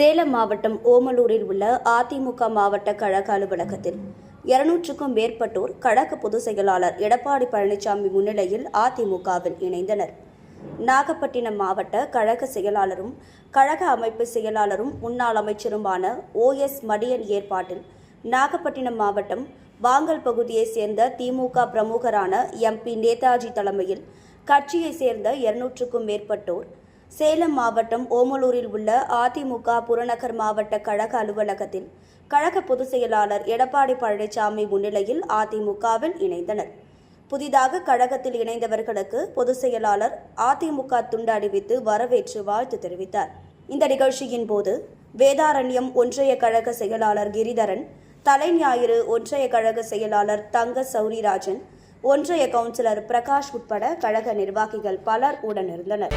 சேலம் மாவட்டம் ஓமலூரில் உள்ள அதிமுக மாவட்ட கழக அலுவலகத்தில் இருநூற்றுக்கும் மேற்பட்டோர் கழக பொதுச் செயலாளர் எடப்பாடி பழனிசாமி முன்னிலையில் அதிமுகவில் இணைந்தனர். நாகப்பட்டினம் மாவட்ட கழக செயலாளரும் கழக அமைப்பு செயலாளரும் முன்னாள் அமைச்சருமான ஓ எஸ் மடியன் ஏற்பாட்டில் நாகப்பட்டினம் மாவட்டம் வாங்கல் பகுதியைச் சேர்ந்த திமுக பிரமுகரான எம்பி நேதாஜி தலைமையில் கட்சியைச் சேர்ந்த இருநூற்றுக்கும் மேற்பட்டோர் சேலம் மாவட்டம் ஓமலூரில் உள்ள அதிமுக புறநகர் மாவட்ட கழக அலுவலகத்தில் கழக பொதுச் செயலாளர் எடப்பாடி பழனிசாமி முன்னிலையில் அதிமுகவில் இணைந்தனர். புதிதாக கழகத்தில் இணைந்தவர்களுக்கு பொதுச் செயலாளர் அதிமுக துண்டு அணிவித்து வரவேற்று வாழ்த்து தெரிவித்தார். இந்த நிகழ்ச்சியின் போது வேதாரண்யம் ஒன்றிய கழக செயலாளர் கிரிதரன் தலைஞாயிறு ஒன்றிய கழக செயலாளர் தங்க சௌரிராஜன் ஒன்றிய கவுன்சிலர் பிரகாஷ் உட்பட கழக நிர்வாகிகள் பலர் உடனிருந்தனர்.